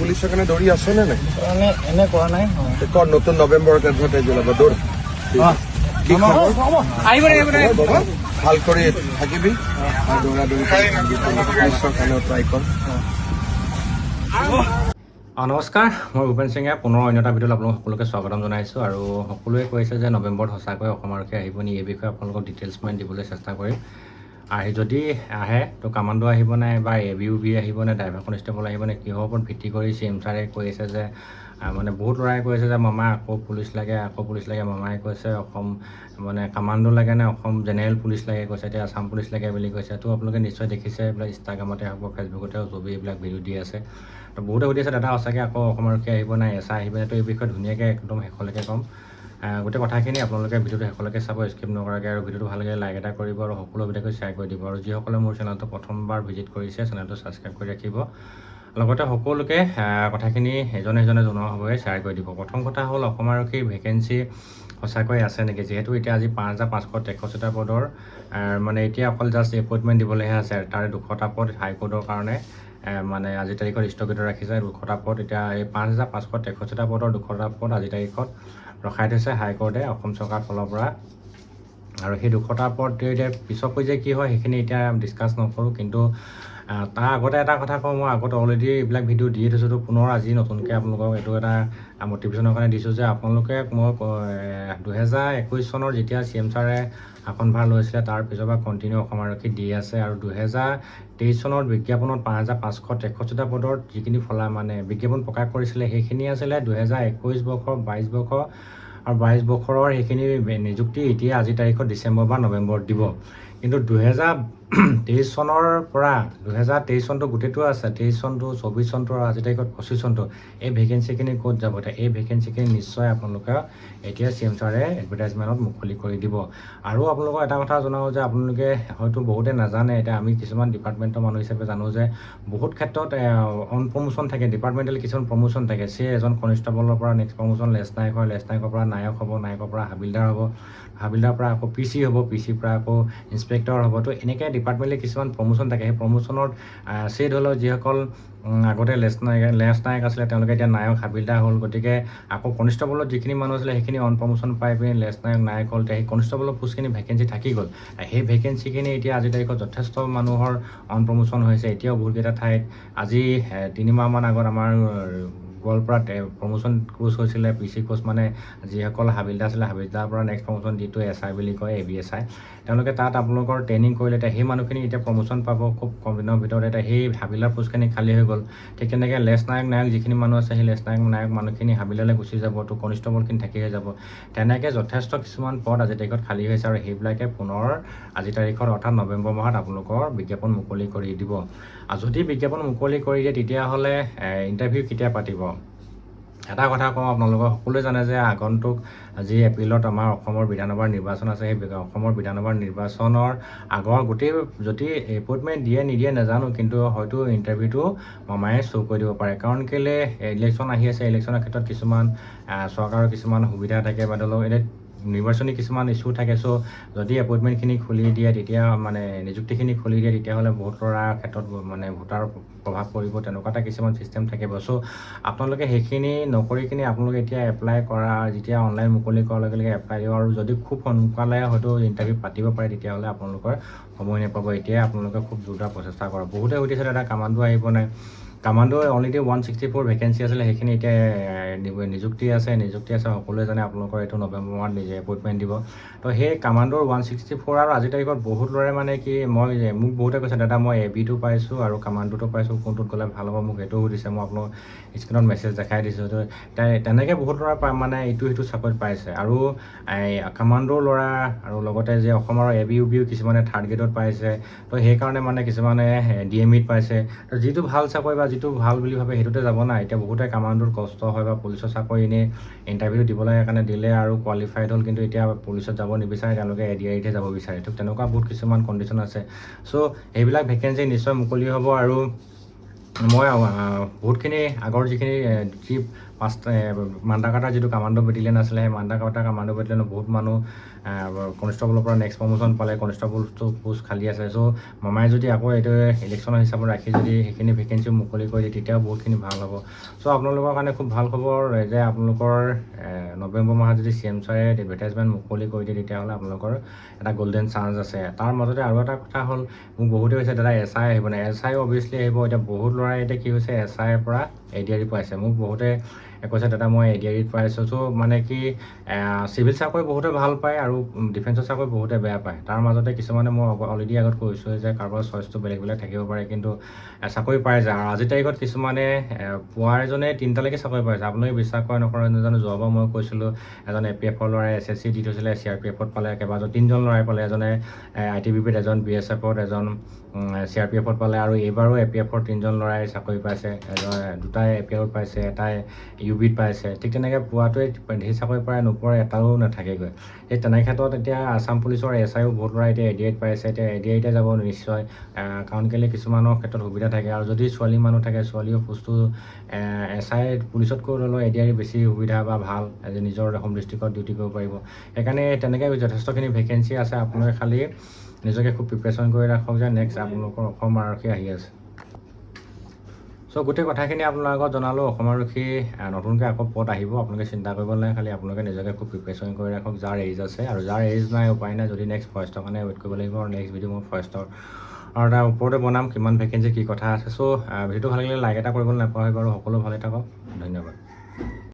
পুলিচৰ কাৰণে দৌৰি আছ নে নাই? এনে এনে কৰা নাই অ। তে কৰ নতুন নৱেম্বৰত এডভাৰটাইজ ওলাব দৌৰ। ভালো কৰি থাকিবি। দৌৰা দৌৰি পুলিচৰ কাৰণেও ট্ৰাই কৰ নমস্কাৰ। মই ভূপেন সিঙে পুনৰ অন্য এটা ভিডিঅ'ত আপোনালোক সকলোকে স্বাগতম জনাইছোঁ আৰু সকলোৱে কৈছে যে নৱেম্বৰত সঁচাকৈ অসম আৰক্ষী আহিব নি এই বিষয়ে আপোনালোকক ডিটেইলছ মই দিবলৈ চেষ্টা কৰিম। আৰু যদি আহে, তো কামাণ্ডো আহিব নাই বা এ বি ইউ বি আহিব নে, ড্ৰাইভাৰ কনষ্টেবল আহিব নে, কিহৰ ওপৰত ভিত্তি কৰি চি এম ছাৰে কৈ আছে যে মানে বহুত ল'ৰাই কৈ আছে যে, মামা আকৌ পুলিচ লাগে, আকৌ পুলিচ লাগে, মামাই কৈছে, অসম মানে কামাণ্ডো লাগে নে, অসম জেনেৰেল পুলিচ লাগে কৈছে, এতিয়া আছাম পুলিচ লাগে বুলি কৈছে। তো আপোনালোকে নিশ্চয় দেখিছে, এইবিলাক ইনষ্টাগ্ৰামতে হওক বা ফেচবুকতে হওক চবেই এইবিলাক ভিডিঅ' দি আছে। বহুতে সুধি আছে দাদা সঁচাকৈ আকৌ অসম আৰক্ষী আহিব নাই এছ আহিব নাই? তো এই বিষয়ে ধুনীয়াকৈ একদম শেষলৈকে ক'ম। গোটেই কথাখিনি আপোনালোকে ভিডিঅ'টো শেষলৈকে চাব স্কিপ নকৰাকৈ আৰু ভিডিঅ'টো ভালকৈ লাইক এটা কৰিব আৰু সকলো ভিডিঅ'কৈ শ্বেয়াৰ কৰি দিব। আৰু যিসকলে মোৰ চেনেলটো প্ৰথমবাৰ ভিজিট কৰিছে চেনেলটো ছাবস্ক্ৰাইব কৰি ৰাখিব। লগতে সকলোকে কথাখিনি এজনে এজনে জনোৱা হ'বই শ্বেয়াৰ কৰি দিব। প্ৰথম কথা হ'ল অসম আৰক্ষীৰ ভেকেঞ্চি সঁচাকৈ আছে নেকি? যিহেতু এতিয়া আজি পাঁচ হাজাৰ পাঁচশ তেষষ্ঠিটা পদৰ মানে এতিয়া অকল জাষ্ট এপইণ্টমেণ্ট দিবলৈহে আছে তাৰে দুশটা পদ হাইকোৰ্টৰ কাৰণে। মানে আজিৰ তাৰিখত স্থগিত ৰাখিছে দুশটা পদ। এতিয়া এই পাঁচ হাজাৰ পাঁচশ তেষষ্ঠিটা পদৰ দুশটা পদ আজিৰ তাৰিখত ৰখাই থৈছে হাইকোৰ্টে অসম চৰকাৰৰ ফালৰ পৰা। আৰু সেই দুশটাৰ ওপৰত এতিয়া পিছৰ পৰ্যায়ে কি হয় সেইখিনি এতিয়া ডিছকাছ নকৰোঁ। কিন্তু তাৰ আগতে এটা কথা কওঁ মই আগত অলৰেডি এইবিলাক ভিডিঅ' দিয়ে থৈছোঁ তো পুনৰ আজি নতুনকৈ আপোনালোকক এইটো এটা মটিভেশ্যনৰ কাৰণে দিছোঁ যে আপোনালোকে মই দুহেজাৰ একৈছ চনৰ যেতিয়া চি এম ছাৰে শাসনভাৰ লৈছিলে তাৰ পিছৰ পৰা কণ্টিনিউ অসম আৰক্ষী দি আছে। আৰু দুহেজাৰ তেইছ চনত বিজ্ঞাপনত পাঁচ হাজাৰ পাঁচশ তেষষ্ঠিটা পদত যিখিনি ফলা মানে বিজ্ঞাপন প্ৰকাশ কৰিছিলে সেইখিনি আছিলে দুহেজাৰ একৈছ বৰ্ষৰ বাইছ বৰ্ষ আৰু বাইছ বছৰৰ সেইখিনি নিযুক্তি এতিয়া আজিৰ তাৰিখত ডিচেম্বৰ বা নৱেম্বৰত দিব। কিন্তু দুহেজাৰ তেইছ চনৰ পৰা, দুহেজাৰ তেইছ চনটো গোটেইটো আছে, তেইছ চনটো, চৌবিছ চনটো আৰু আজিৰ তাৰিখত পঁচিছ চনটো। এই ভেকেঞ্চিখিনি ক'ত যাব? এতিয়া এই ভেকেঞ্চিখিনি নিশ্চয় আপোনালোকে এতিয়া চি এম ছাৰে এডভাৰটাইজমেণ্টত মুকলি কৰি দিব। আৰু আপোনালোকক এটা কথা জনাওঁ যে আপোনালোকে হয়তো বহুতে নাজানে, এতিয়া আমি কিছুমান ডিপাৰ্টমেণ্টৰ মানুহ হিচাপে জানো যে বহুত ক্ষেত্ৰত অন প্ৰমোশ্যন থাকে ডিপাৰ্টমেণ্টেল কিছুমান প্ৰমোশ্যন থাকে। চে এজন কনষ্টেবলৰ পৰা নেক্সট প্ৰমোশ্যন লেছ নায়ক হয়, লেছ নায়কৰ পৰা নায়ক হ'ব, নায়কৰ পৰা হাবিলদাৰ হ'ব। হাবিলদাৰৰ পৰা আকৌ পি চি হ'ব পি চিৰ পৰা আকৌ ইনস্পেক্টৰ হ'ব। তো এনেকৈ ডিপাৰ্টমেণ্টেলি কিছুমান প্ৰমোশ্যন থাকে। সেই প্ৰমোশ্যনত চে ধৰি লওক যিসকল আগতে লেছ নায়ক লেছ নায়ক আছিলে, তেওঁলোকে এতিয়া নায়ক হাবিলদাৰ হ'ল। গতিকে আকৌ কনষ্টেবলত যিখিনি মানুহ আছিলে, সেইখিনি অন প্ৰমোশ্যন পাই পিনি লেছ নায়ক নায়ক হ'ল। সেই কনষ্টেবলৰ পোষ্টখিনি ভেকেঞ্চি থাকি গ'ল। সেই ভেকেঞ্চিখিনি এতিয়া আজিৰ তাৰিখত যথেষ্ট মানুহৰ অন প্ৰমোশ্যন হৈছে। এতিয়াও বহুতকেইটা ঠাইত। আজি তিনিমাহমান আগত আমাৰ গোৱালপাৰাত প্ৰমোশ্যন কোৰ্চ হৈছিলে পি চি কোৰ্চ মানে যিসকল হাবিলদাৰ আছিলে, হাবিলদাৰৰ পৰা নেক্সট প্ৰমোশ্যন যিটো এছ আই বুলি কয় এ বি এছ আই তেওঁলোকে তাত আপোনালোকৰ ট্ৰেইনিং কৰিলে, এতিয়া সেই মানুহখিনি এতিয়া প্ৰমোশ্যন পাব খুব কম দিনৰ ভিতৰত, এতিয়া সেই হাবিলাৰ পোষ্টখিনি খালী হৈ গ'ল। ঠিক তেনেকৈ লেছ নায়ক নায়ক যিখিনি মানুহ আছে, সেই লেছ নায়ক নায়ক মানুহখিনি হাবিলালৈ গুচি যাব, তো কনষ্টেবলখিনি থাকি হৈ যাব। তেনেকৈ যথেষ্ট কিছুমান পদ আজিৰ তাৰিখত খালী হৈছে আৰু সেইবিলাকে পুনৰ আজিৰ তাৰিখত, অৰ্থাৎ নৱেম্বৰ মাহত আপোনালোকৰ বিজ্ঞাপন মুকলি কৰি দিব। আৰু যদি বিজ্ঞাপন মুকলি কৰি দিয়ে, তেতিয়াহ'লে ইণ্টাৰভিউ কেতিয়া পাতিব? এটা কথা কওঁ আপোনালোকক সকলোৱে জানে যে আগন্তুক আজি এপ্ৰিলত আমাৰ অসমৰ বিধানসভাৰ নিৰ্বাচন আছে সেই অসমৰ বিধানসভাৰ নিৰ্বাচনৰ আগৰ গোটেই যদি এপইণ্টমেণ্ট দিয়ে নিদিয়ে নাজানো কিন্তু হয়তো ইণ্টাৰভিউটো মামায়ে শ্ব' কৰি দিব পাৰে। কাৰণ কেলৈ ইলেকশ্যন আহি আছে ইলেকশ্যনৰ ক্ষেত্ৰত কিছুমান চৰকাৰৰ কিছুমান সুবিধা থাকে বা ধৰি লওক এতিয়া নিৰ্বাচনী কিছুমান ইছ্যু থাকে চ' যদি এপইণ্টমেণ্টখিনি খুলি দিয়ে তেতিয়া মানে নিযুক্তিখিনি খুলি দিয়ে তেতিয়াহ'লে ল'ৰাৰ ক্ষেত্ৰত মানে ভোটাৰ প্ৰভাৱ পৰিব তেনেকুৱা এটা কিছুমান ছিষ্টেম থাকিব। চ' আপোনালোকে সেইখিনি নকৰি কিনে আপোনালোকে এতিয়া এপ্লাই কৰা যেতিয়া অনলাইন মুকলি কৰাৰ লগে লগে এপ্লাই দিব আৰু যদি খুব সোনকালে হয়তো ইণ্টাৰভিউ পাতিব পাৰে তেতিয়াহ'লে আপোনালোকৰ সময় নাপাব। এতিয়াই আপোনালোকে খুব জোৰদাৰ প্ৰচেষ্টা কৰক। বহুতে সুধিছে দাদা কামাণ্ডো আহিব নাই? Commando already one sixty four vacancy আছিলে, সেইখিনি এতিয়া নিযুক্তি আছে নিযুক্তি আছে সকলোৱে জানে, আপোনালোকৰ এইটো নৱেম্বৰ মাহত নিজে এপইণ্টমেণ্ট দিব। তো সেই কামাণ্ডোৰ ওৱান ছিক্সটি ফ'ৰ আৰু আজিৰ তাৰিখত বহুত ল'ৰাই মানে কি, মই মোক বহুতে কৈছে, দাদা, মই এ বিটো পাইছোঁ আৰু কামাণ্ডোটো পাইছোঁ, কোনটোত গ'লে ভালো হ'ব, মোক এইটো সুধিছে মই আপোনাক স্ক্ৰীণত মেছেজ দেখাই দিছোঁ। তে- তেনেকৈ বহুত ল'ৰা মানে ইটো সিটো চাকৰিত পাইছে। আৰু, এই, কামাণ্ডোৰ ল'ৰা আৰু লগতে যে অসমৰ A B U B O কিছুমানে থাৰ্ড গ্ৰেডত পাইছে। তো সেইকাৰণে মানে কিছুমানে ডি এম ইত পাইছে। তো যিটো ভালো চাকৰি বা যিটো ভাল বুলি ভাবে সেইটোতে যাব না। এতিয়া বহুতে কামাণ্ডোত কষ্ট হয় বা পুলিচৰ চাকৰি এনেই ইণ্টাৰভিউ দিব লাগে কাৰণে দিলে আৰু কোৱালিফাইড হ'ল কিন্তু এতিয়া পুলিচত যাব নিবিচাৰে তেওঁলোকে এ ডি ইতহে যাব বিচাৰে। ঠিক তেনেকুৱা বহুত কিছুমান কণ্ডিশ্যন আছে। চ' সেইবিলাক ভেকেঞ্চি নিশ্চয় মুকলি হ'ব আৰু মই বহুতখিনি আগৰ যিখিনি যি পাঁচটা মাণ্ডাকাটাৰ যিটো কামাণ্ড বেটেলিয়ন আছিলে, সেই মাণ্ডাকাটাৰ কামাণ্ড বেটেলিয়নত বহুত মানুহ কনষ্টেবলৰ পৰা নেক্সট প্ৰমোশ্যন পালে কনষ্টেবলটো পোষ্ট খালী আছে। চ' মামাই যদি আকৌ এইটো ইলেকশ্যনৰ হিচাপত ৰাখি যদি সেইখিনি ভেকেঞ্চি মুকলি কৰি দিয়ে, তেতিয়াও বহুতখিনি ভালো হ'ব। চ' আপোনালোকৰ কাৰণে খুব ভালো খবৰ যে আপোনালোকৰ নৱেম্বৰ মাহত যদি চি এম ছাৰে এডভাৰটাইজমেণ্ট মুকলি কৰি দিয়ে, তেতিয়াহ'লে আপোনালোকৰ এটা গল্ডেন চান্স আছে। তাৰ মাজতে আৰু এটা কথা হ'ল, মোক বহুতে কৈছে, দাদা এছ আই আহিব নে এছ আই অভিয়াছলি আহিব। এতিয়া বহুত ল'ৰাই এতিয়া কি হৈছে এছ আইৰ পৰা এ ডি আৰ পাইছে মোক বহুতে কৈছে দাদা মই এ ইত পাইছোঁ চ' মানে কি চিভিল চাকৰি বহুতে ভালো পায় আৰু ডিফেন্সৰ চাকৰি বহুতে বেয়া পায়। তাৰ মাজতে কিছুমানে মই অলৰেডি আগত কৈছোঁ যে কাৰোবাৰ চইচটো বেলেগ বেলেগ থাকিব পাৰে, কিন্তু চাকৰি পাই যায়। আৰু আজিৰ তাৰিখত কিছুমানে পোৱাৰ এজনে তিনিটালৈকে চাকৰি পাইছে আপোনালোকে বিশ্বাস কৰে, নকৰে, নাজানো। যোৱাবাৰ মই কৈছিলোঁ, এজন এ পি এফৰ ল'ৰাই এছ এছ চি দি থৈছিলে চি আৰ পি এফত পালে, কেইবাজন, তিনিজন ল'ৰাই পালে। এজনে আই টি বি পিত এজন বি এছ এফত এজন চি আৰ পি এফত পালে। আৰু এইবাৰো এ পি এফৰ তিনিজন ল'ৰাই চাকৰি পাইছে। এজন, দুটাই এ পি এফত পাইছে, এটাই বিত পাইছে। ঠিক তেনেকৈ পোৱাটোৱে ধেৰ চাকৰি পায় নোপোৱাৰ এটাও নাথাকেগৈ। সেই তেনে ক্ষেত্ৰত এতিয়া আছাম পুলিচৰ এছ আইও বহুত ল'ৰাই এতিয়া এ পাইছে, এতিয়া এ যাব নিশ্চয়। কাৰণ কেলৈ কিছুমানৰ ক্ষেত্ৰত সুবিধা থাকে আৰু যদি ছোৱালী মানুহ থাকে, ছোৱালীও পোষ্টটো এছ আই পুলিচতকৈ ল'লেও এ বেছি সুবিধা বা ভালো নিজৰ হোম ডিষ্ট্ৰিক্টত ডিউটি কৰিব পাৰিব। সেইকাৰণে তেনেকৈ যথেষ্টখিনি ভেকেঞ্চি আছে, আপোনালোকে খালী নিজকে খুব প্ৰিপেৰেশ্যন কৰি ৰাখক যে নেক্সট আপোনালোকৰ অসম আৰক্ষী আহি আছে। চ' গোটেই কথাখিনি আপোনাৰ আগত জনালোঁ অসম আৰক্ষী নতুনকৈ আকৌ পদ আহিব আপোনালোকে চিন্তা কৰিব নালাগে খালি আপোনালোকে নিজকে খুব প্ৰিপেৰেশ্যন কৰি ৰাখক যাৰ এজ আছে। আৰু যাৰ এজ নাই উপায় নাই যদি নেক্সট ফৰেষ্টৰ কাৰণে ৱেইট কৰিব লাগিব আৰু নেক্সট ভিডিঅ' মই ফৰেষ্টৰ আৰু তাৰ ওপৰতে বনাম কিমান ভেকেঞ্চি কি কথা আছে। চ' ভিডিঅ'টো ভাল লাগিলে লাইক এটা কৰিবলৈ নাপাহৰিব আৰু সকলো ভালে থাকক। ধন্যবাদ।